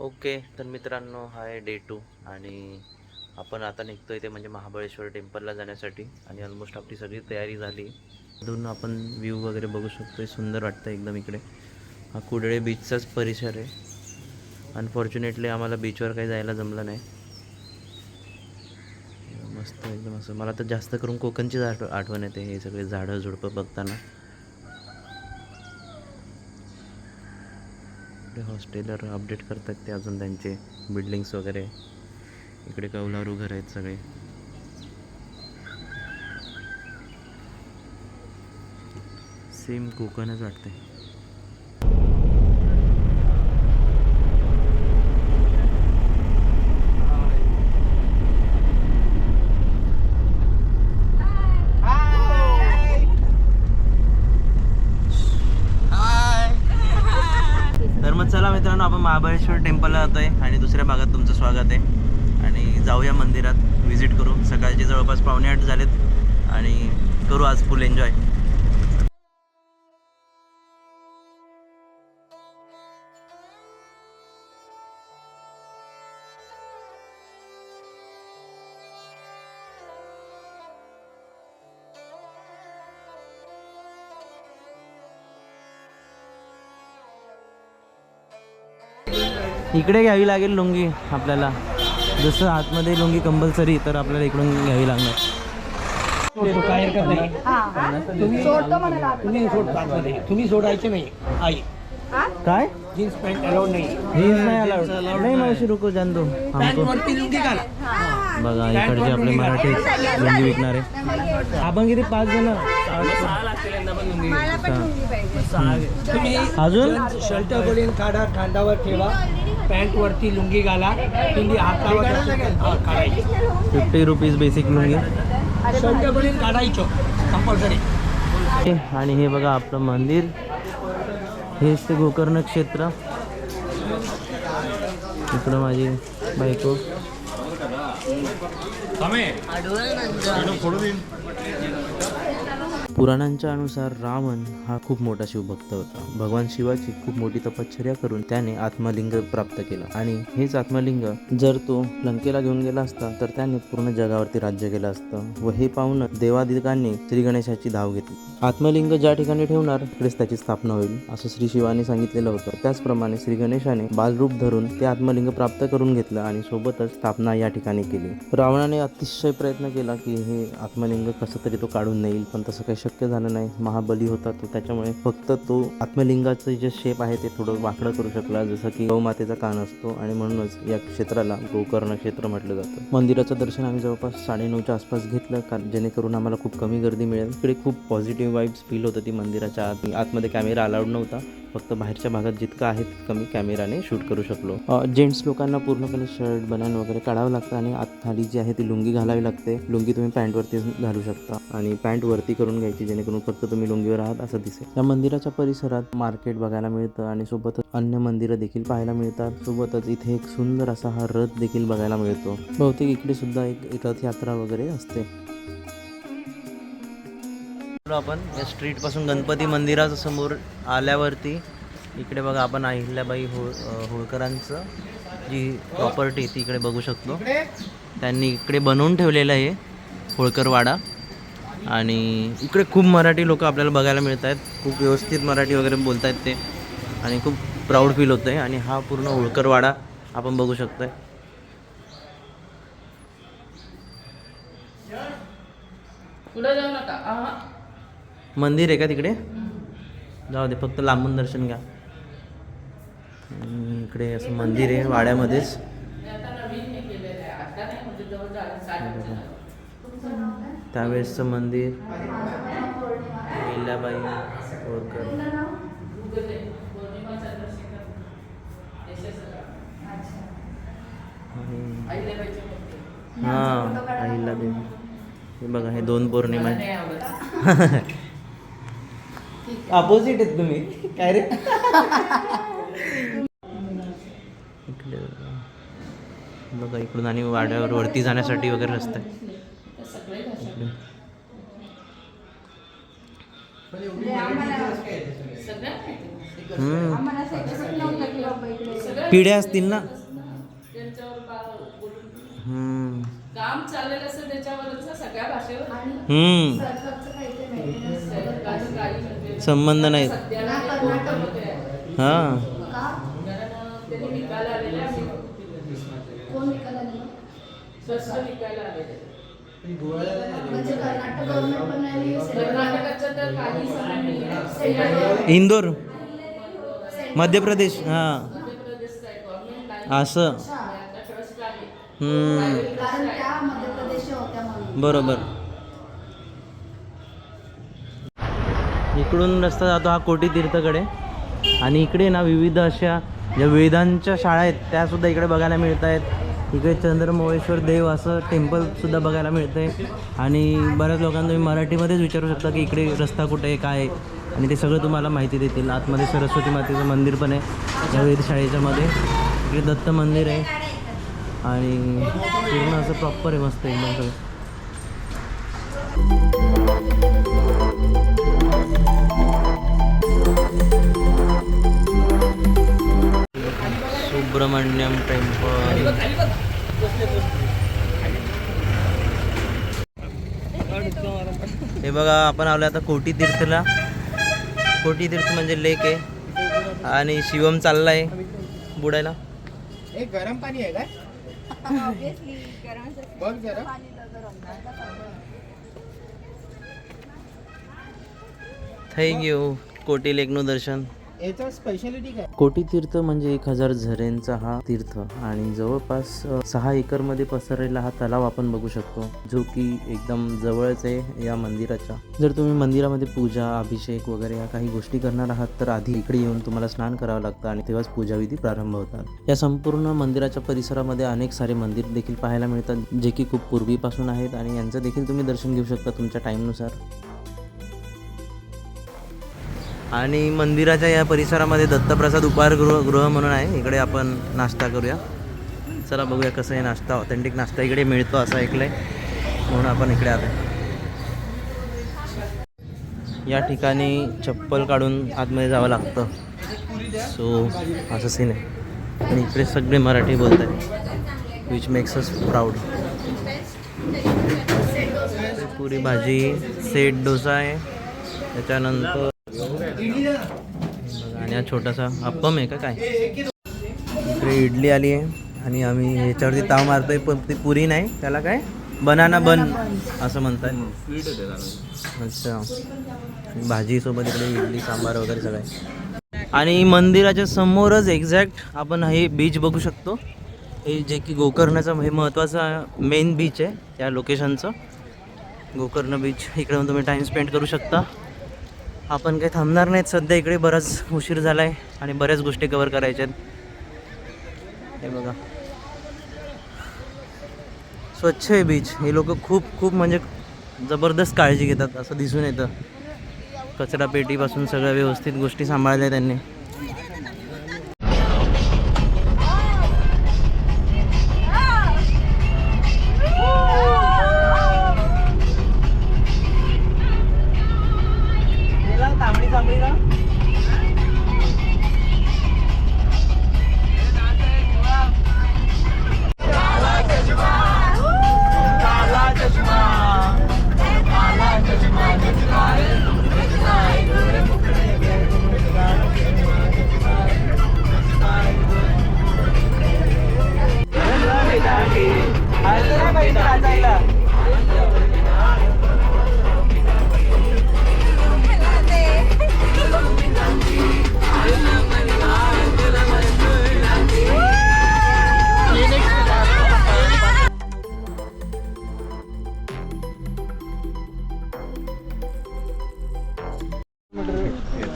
Okay तर मित्रांनो हा आहे डे टू आणि आपण आता निघतो आहे ते म्हणजे महाबळेश्वर टेम्पलला जाण्यासाठी आणि ऑलमोस्ट आपली सगळी तयारी झाली. अजून आपण व्ह्यू वगैरे बघू शकतो सुंदर वाटतं एकदम इकडे. हा कुडळे बीचचाच परिसर आहे. अनफॉर्च्युनेटली आम्हाला बीचवर काही जायला जमलं नाही. मस्त एकदम असं. मला तर जास्त करून कोकणचीच आठ आठवण येते हे सगळे झाडं झुडपं बघताना. ते हॉस्टेलर अपडेट करतात ते अजून त्यांचे बिल्डिंग्स वगैरे. इकडे कौलारू घर आहेत सगळे. सेम कोकणच वाटते तर मग चला मित्रांनो आपण महाबळेश्वर टेम्पलला आहे आणि दुसऱ्या भागात तुमचं स्वागत आहे. आणि जाऊया मंदिरात व्हिजिट करू. सकाळचे जवळपास पावणे आठ झालेत आणि करू आज फुल एन्जॉय इकडे घ्यावी लागेल लुंगी आपल्याला. जसं आतमध्ये लुंगी कंपल्सरी तर आपल्याला इकडून घ्यावी लागणार. तुम्ही सोडता मध्ये तुम्ही सोडायचे नाही आई. काय? जीन्स पॅन्ट अलाउड नाही. जीन्स नाही allowed. नाही मावशी रुको घाला. बघा इकडचे आपले मराठी लुंगी विकणारे. आपण किती पाच जण. तुम्ही अजून? शर्ट बोलीन काढा खांदावर ठेवा. पॅन्ट वरती लुंगी घाला. पिंडी हातावर काढायची. Fifty rupees basic lungi. काढायचो. कंपल्सरी. आणि हे बघा आपलं मंदिर. हेच ते गोकर्ण क्षेत्र. इकडं माझी बायको. पुराणांच्या अनुसार रावण हा खूप मोठा शिवभक्त होता. भगवान शिवाची खूप मोठी तपश्चर्या करून त्याने आत्मलिंग प्राप्त केलं. आणि हेच आत्मलिंग जर तो लंकेला घेऊन गेला असता तर त्याने पूर्ण जगावरती राज्य केलं असतं व हे पाहून देवादिकांनी श्री गणेशाची धाव घेतली. आत्मलिंग ज्या ठिकाणी ठेवणार तिकडेच त्याची स्थापना होईल असं श्री शिवाने सांगितलेलं होतं. त्याचप्रमाणे श्री गणेशाने बालरूप धरून ते आत्मलिंग प्राप्त करून घेतलं आणि सोबतच स्थापना या ठिकाणी केली. रावणाने अतिशय प्रयत्न केला की हे आत्मलिंग कसं तरी तो काढून नेईल पण तसं काही शक्य झालं नाही. महाबली होता तो. त्याच्यामुळे फक्त तो आत्मलिंगाचं जे शेप आहे ते थोडं वाकडं करू शकला. जसं की गौमातेचा कान असतो आणि म्हणूनच या क्षेत्राला गोकर्ण क्षेत्र म्हटलं जातं. मंदिराचं दर्शन आम्ही जवळपास साडेनऊच्या आसपास घेतलं. कारण जेणेकरून आम्हाला खूप कमी गर्दी मिळेल. इकडे खूप पॉझिटिव्ह वाईब्स फील होत ती मंदिराच्या आत. आतमध्ये कॅमेरा अलाउड नव्हता. फक्त बाहेरच्या भागात जितकं आहे तितकं मी कॅमेराने शूट करू शकलो. जेंट्स लोकांना पूर्णपणे शर्ट बनान वगैरे काढावं लागतं आणि आत खाली जी आहे ती लुंगी घालावी लागते. लुंगी तुम्ही पॅन्टवरती घालू शकता आणि पॅन्ट वरती करून घ्यायची जेणेकरून फक्त तुम्ही लुंगीवर आहात असं दिसेल. या मंदिराच्या परिसरात मार्केट बघायला मिळतं आणि सोबतच अन्य मंदिरं देखील पाहायला मिळतात. सोबतच इथे एक सुंदर असा हा रथ देखील बघायला मिळतो. बहुतेक इकडे सुद्धा एक रथयात्रा वगैरे असते. आपण. या स्ट्रीटपासून गणपती मंदिराच्या समोर आल्यावरती इकडे बघा आपण अहिल्याबाई होळ होळकरांचं जी प्रॉपर्टी ती इकडे बघू शकतो. त्यांनी इकडे बनवून ठेवलेलं आहे होळकरवाडा आणि इकडे खूप मराठी लोक आपल्याला बघायला मिळत आहेत खूप व्यवस्थित मराठी वगैरे बोलत आहेत ते. आणि खूप प्राऊड फील होतं आहे आणि हा पूर्ण होळकरवाडा आपण बघू शकतोय. पुढे जाऊ नका. मंदिर आहे का तिकडे? जाऊ दे फक्त लांबून दर्शन घ्या. इकडे असं मंदिर आहे वाड्यामध्येच. त्यावेळेसचं मंदिर. अहिल्याबाई होळकर हां अहिल्यादेवी हे बघा हे दोन पौर्णिमा मला आहेत नाही आवडत. अपोजिट आहेत तुम्ही. काय रे? इकडे बघा इकडून आणि वाड्यावर वरती जाण्यासाठी वगैरे रस्ता आहे. पिढ्या असतील ना. काम चाललेलं असतं त्याच्यावरच सगळ्या भाषेवर. हम्म. संबंध नाहीत. हां. इंदोर मध्य प्रदेश हां. असं. आता ट्रस्ट आहे हम्म. कारण त्या मध्य प्रदेशच्या होत्या म्हणून बरोबर इकडून रस्ता जातो हा कोटी तीर्थकडे. आणि इकडे ना विविध अशा ज्या वेदांच्या शाळा आहेत त्यासुद्धा इकडे बघायला मिळत आहेत इकडे चंद्रमोळेश्वर देव असं टेम्पलसुद्धा बघायला मिळतं आहे आणि बऱ्याच लोकांना तुम्ही मराठीमध्येच विचारू शकता की इकडे रस्ता कुठे आहे काय आहे. आणि ते सगळं तुम्हाला माहिती देतील. आतमध्ये सरस्वती मातेचं मंदिर पण आहे या वेधशाळेच्या मध्ये इकडे दत्त मंदिर आहे. आणि पूर्ण असं प्रॉपर आहे मस्त एकदम सगळं. सुब्रमण्यम टेम्पल. हे बघा आपण आलो आता कोटी तीर्थला. कोटी तीर्थ म्हणजे लेक आहे. आणि शिवम चाललाय बुडायला. एक गरम पाणी आहे थँक्यू कोटी लेकનું दर्शन. स्पेशालिटी काय? कोटी तीर्थ म्हणजे एक हजार झऱ्यांचा हा तीर्थ. आणि जवळपास सहा सहा एकरमध्ये पसरलेला हा तलाव आपण बघू शकतो जो की एकदम जवळच आहे या मंदिराच्या. जर तुम्ही मंदिरामध्ये पूजा अभिषेक वगैरे या काही गोष्टी करणार आहात तर आधी इकडे येऊन तुम्हाला स्नान करावं लागतं आणि तेव्हाच पूजाविधी प्रारंभ होतात. या संपूर्ण मंदिराच्या परिसरामध्ये अनेक सारे मंदिर देखील पाहायला मिळतात जे की खूप पूर्वीपासून आहेत आणि यांचं देखील तुम्ही दर्शन घेऊ शकता तुमच्या टाईमनुसार आणि मंदिराच्या या परिसरामध्ये दत्तप्रसाद उपाहारगृह गृह म्हणून आहे. इकडे आपण नाश्ता करूया. चला बघूया कसं आहे नाश्ता ऑथेंटिक नाश्ता इकडे मिळतो असं ऐकलं आहे म्हणून आपण इकडे आलो या ठिकाणी चप्पल काढून आतमध्ये जावं लागतं. सो असं सीन आहे. आणि इकडे सगळे मराठी बोलत आहेत which makes us proud puri bhaji set dosa आहे. त्याच्यानंतर आणि हा छोटासा अप्पम आहे का काय? इकडे इडली आली आहे आणि आम्ही ह्याच्यावरती ताव मारतोय पण ती पुरी नाही. त्याला काय? बनाना बन असं म्हणतात. अच्छा. भाजीसोबत इकडे इडली सांबार वगैरे सगळं आहे. आणि मंदिराच्या समोरच एक्झॅक्ट आपण हे बीच बघू शकतो. हे जे की गोकर्णाचं हे महत्त्वाचं मेन बीच आहे त्या लोकेशनचं गोकर्ण बीच इकडे तुम्ही टाईम स्पेंड करू शकता. आपण काही थांबणार नाहीत. सध्या इकडे बराच उशीर झाला आहे आणि बऱ्याच गोष्टी कवर करायच्या आहेत. हे बघा. स्वच्छ आहे बीच हे लोक खूप खूप म्हणजे जबरदस्त काळजी घेतात असं दिसून येतं. कचरा पेटीपासून सगळ्या व्यवस्थित गोष्टी सांभाळल्या त्यांनी.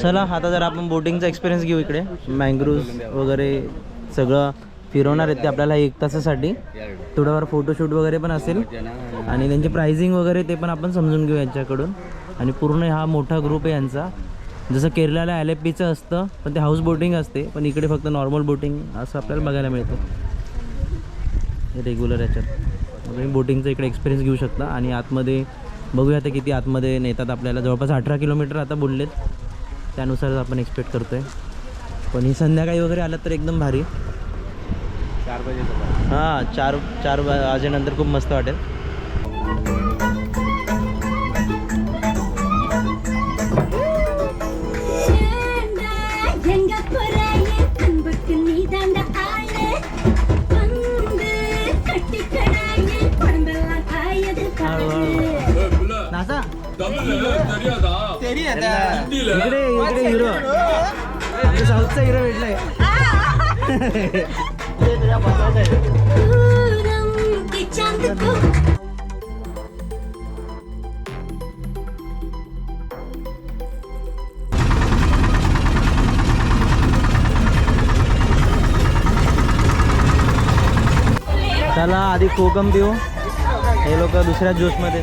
चला आता जर आपण बोटिंगचा एक्सपिरियन्स घेऊ इकडे. मँग्रोव्ज वगैरे सगळं फिरवणार आहेत ते आपल्याला एक तासासाठी. थोडंफार फोटोशूट वगैरे पण असेल. आणि त्यांची प्राइसिंग वगैरे ते पण आपण समजून घेऊ यांच्याकडून. आणि पूर्ण हा मोठा ग्रुप आहे यांचा. जसं केरळाला एल एफ पीचं असतं पण ते हाऊस बोटिंग असते. पण इकडे फक्त नॉर्मल बोटिंग असं आपल्याला बघायला मिळतं. रेग्युलर याच्यात. तुम्ही बोटिंगचा इकडे एक्सपिरियन्स घेऊ शकता. आणि आतमध्ये बघूया ते किती आतमध्ये नेतात आपल्याला. जवळपास अठरा किलोमीटर आता बोललेत. त्यानुसारच आपण एक्सपेक्ट करतो आहे पण ही संध्याकाळी वगैरे आलं तर एकदम भारी. चार वाजे हां चार चार वाजेनंतर खूप मस्त वाटेल. 나사. 나는 इकडे इकडे हिरो. आमच्या साऊथचा हिरो भेटलाय. पूरम के चांद को चला आधी कोकम पिऊ. हे लोक दुसऱ्या ज्यूसमध्ये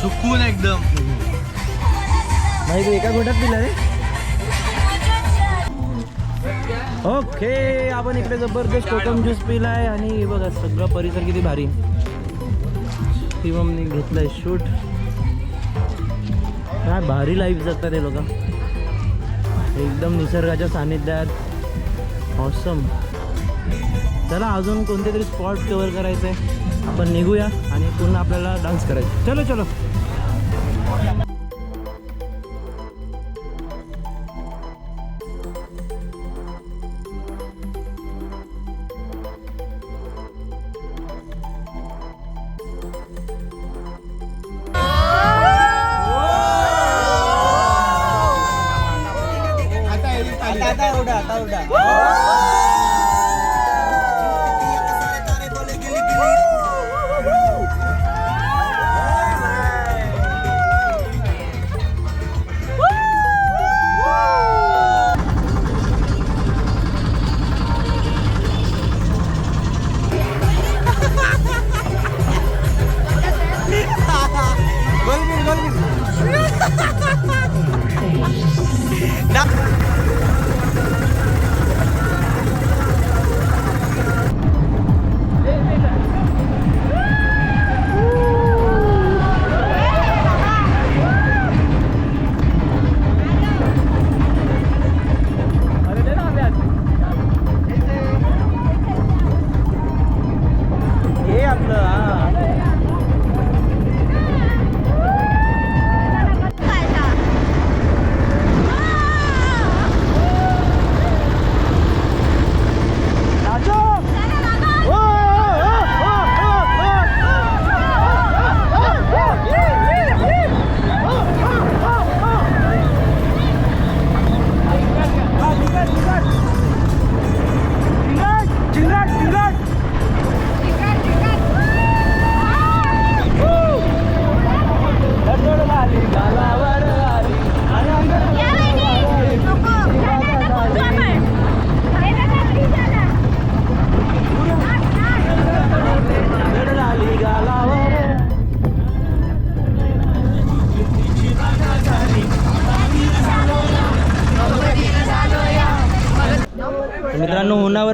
सुकून एकदम. माहिती एका गोटात पिला रे ओके आपण इकडे जबरदस्त कोकम ज्यूस पिलाय आणि बघा सगळं परिसर किती भारी. शिवमने घेतलाय शूट. काय भारी लाईफ जगतात हे लोक. एकदम निसर्गाच्या सानिध्यात. ऑसम चला अजून कोणते तरी स्पॉट कवर करायचं? आहे आपण निघूया आणि पुन्हा आपल्याला डान्स करायचं. चलो चलो. हे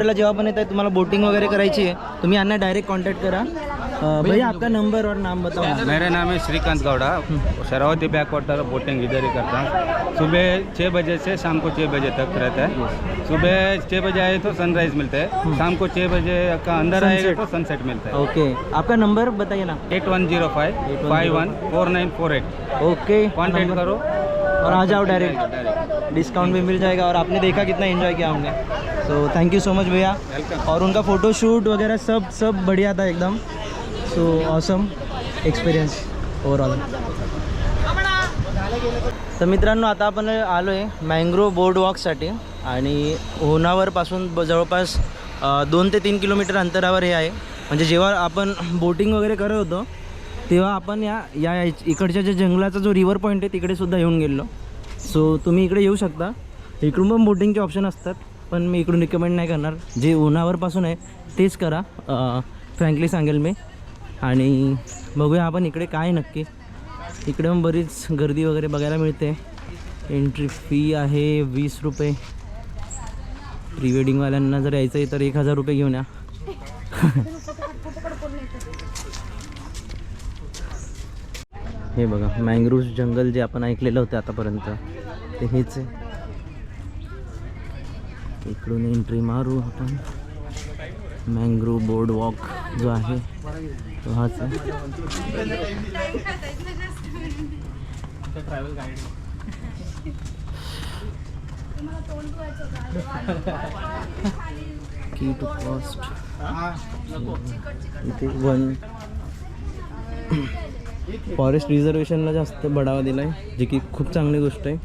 होनावरला जेव्हा पण येत आहे तुम्हाला बोटिंग वगैरे करायची आहे तुम्ही यांना डायरेक्ट कॉन्टॅक्ट करा. अं, भैया आपका नंबर और नाम बताओ मेरा नाम है Srikanth Gowda. Sharavathi back water boating इधर ही करता हूँ. सुबह छः बजे से शाम को छः बजे तक रहता है. सुबह छः बजे आए तो सनराइज मिलता है. शाम को छः बजे का अंदर आएगा तो सनसेट मिलता है. ओके आपका नंबर बताइए ना. Eight one zero five five one four nine four eight okay contact number- करो. और आ जाओ डायरेक्ट डिस्काउंट भी मिल जाएगा और आपने देखा कितना एंजॉय किया हमने. So thank you so much भैया. और उनका फ़ोटो शूट वगैरह सब सब बढ़िया था एकदम. सो ऑसम एक्सपिरियन्स ओवरऑल तर मित्रांनो आता आपण आलो आहे मँग्रोव बोर्ड वॉकसाठी आणि होनावरपासून ब- जवळपास दोन ते तीन किलोमीटर अंतरावर हे आहे. म्हणजे जेव्हा आपण बोटिंग वगैरे करत होतो तेव्हा आपण या या या- इकडच्या ज्या जंगलाचा जो रिव्हर पॉईंट आहे तिकडे सुद्धा येऊन गेलो सो तुम्ही इकडे येऊ शकता. इकडून पण बोटिंगचे ऑप्शन असतात. पण मी इकडून रिकमेंड नाही करणार. जे उन्हावरपासून आहे तेच करा. फ्रँकली सांगेल मी. आणि बघूया आपण इकडे काय नक्की. इकडे पण बरीच गर्दी वगैरे बघायला मिळते. एंट्री फी आहे वीस रुपये. प्री वेडिंगवाल्यांना जर यायचं आहे तर एक हजार रुपये घेऊन या. हे बघा मँग्रोव्ह जंगल जे आपण ऐकलेलं होतं आतापर्यंत ते हेच आहे. इकडून एंट्री मारू आपण. मँग्रोव्ह बोर्ड वॉक जो आहे तो हाच आहे. की टू कॉस्ट इथे वन फॉरेस्ट रिझर्वेशनला जास्त बढावा दिला आहे जे की खूप चांगली गोष्ट आहे.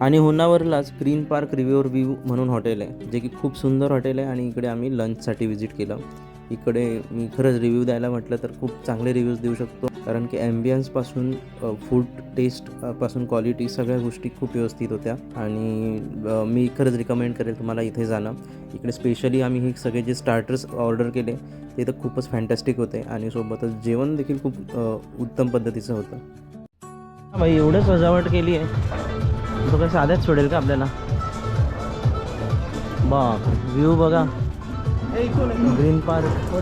आणि होनावरलाच ग्रीन पार्क रिव्ह्यूअर व्ह्यू म्हणून हॉटेल आहे जे की खूप सुंदर हॉटेल आहे आणि इकडे आम्ही लंचसाठी व्हिजिट केलं. इकडे मी खरंच रिव्ह्यू द्यायला म्हटलं तर खूप चांगले रिव्ह्यूज देऊ शकतो. कारण की ॲम्बियन्सपासून फूड टेस्टपासून क्वालिटी सगळ्या गोष्टी खूप व्यवस्थित होत्या. आणि मी खरंच रिकमेंड करेल तुम्हाला इथे जाणं. इकडे स्पेशली आम्ही हे सगळे जे स्टार्टर्स ऑर्डर केले ते तर खूपच फॅन्टॅस्टिक होते आणि सोबतच जेवण देखील खूप उत्तम पद्धतीचं होतं. भाई एवढं सजावट केली आहे. तो काय साध्याच सोडेल का आपल्याला? बा व्ह्यू बघा. Green park